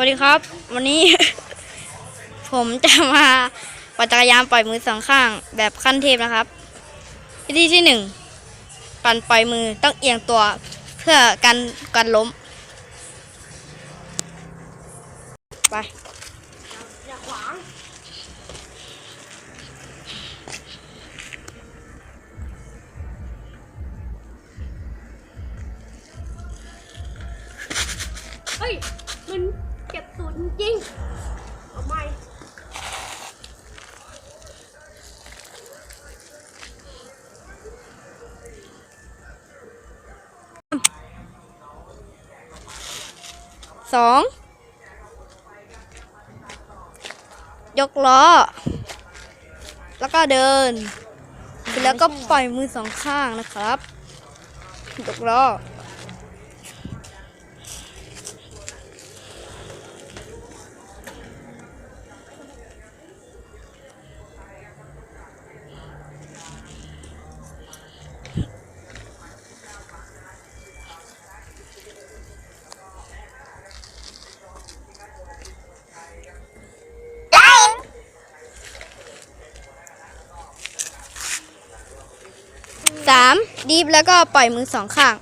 วัสดีครับ วันนี้ ผมจะมาปั่นจักรยานปล่อยมือสองข้าง แบบขั้นเทพนะครับ วิธีที่หนึ่งปั่นปล่อยมือต้องเอียงตัวเพื่อกันกันล้ม ไปอย่าขวางเฮ้ยมันเก็บศูน ยิงๆเอาไม่สองยกล้อ แล้วก็เดิน แล้วก็ปล่อยมือสองข้างนะครับ ยกล้อ สามดีฟแล้วก็ปล่อยมือสองข้าง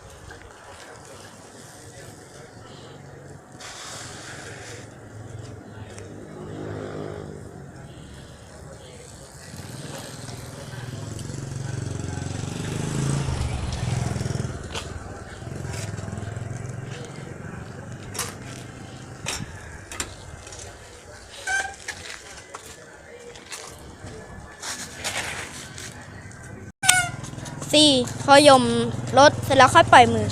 สี่พอยมรถเสร็จแล้วค่อยปล่อยมือ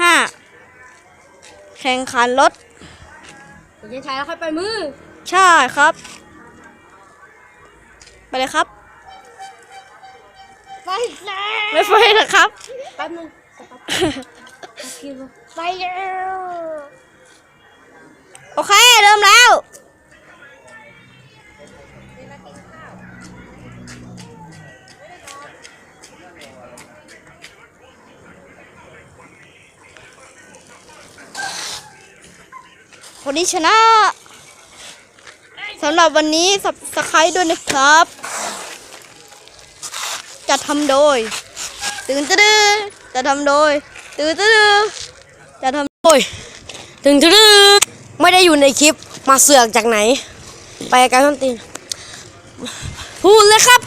ห้าแข่งขันรถเดี๋ยวจะใช้แล้วค่อยไปมือ ใช่ครับ ไปเลยครับ ไปแล้วไม่ไปหรอกครับ แป๊บนึงสต๊อปคิวไปแล้ว โอเค เริ่มแล้ว คนที่ชนะสำหรับวันนี้สับสไครด้วยนะครับ จะทำโดย ตื่นตื้อจะทำโดย ตื่นตื้อจะทำโอ้ยถึงจืดไม่ได้อยู่ในคลิปมาเสือกจากไหน ไปไกลต้นตีนพูดเลยครับ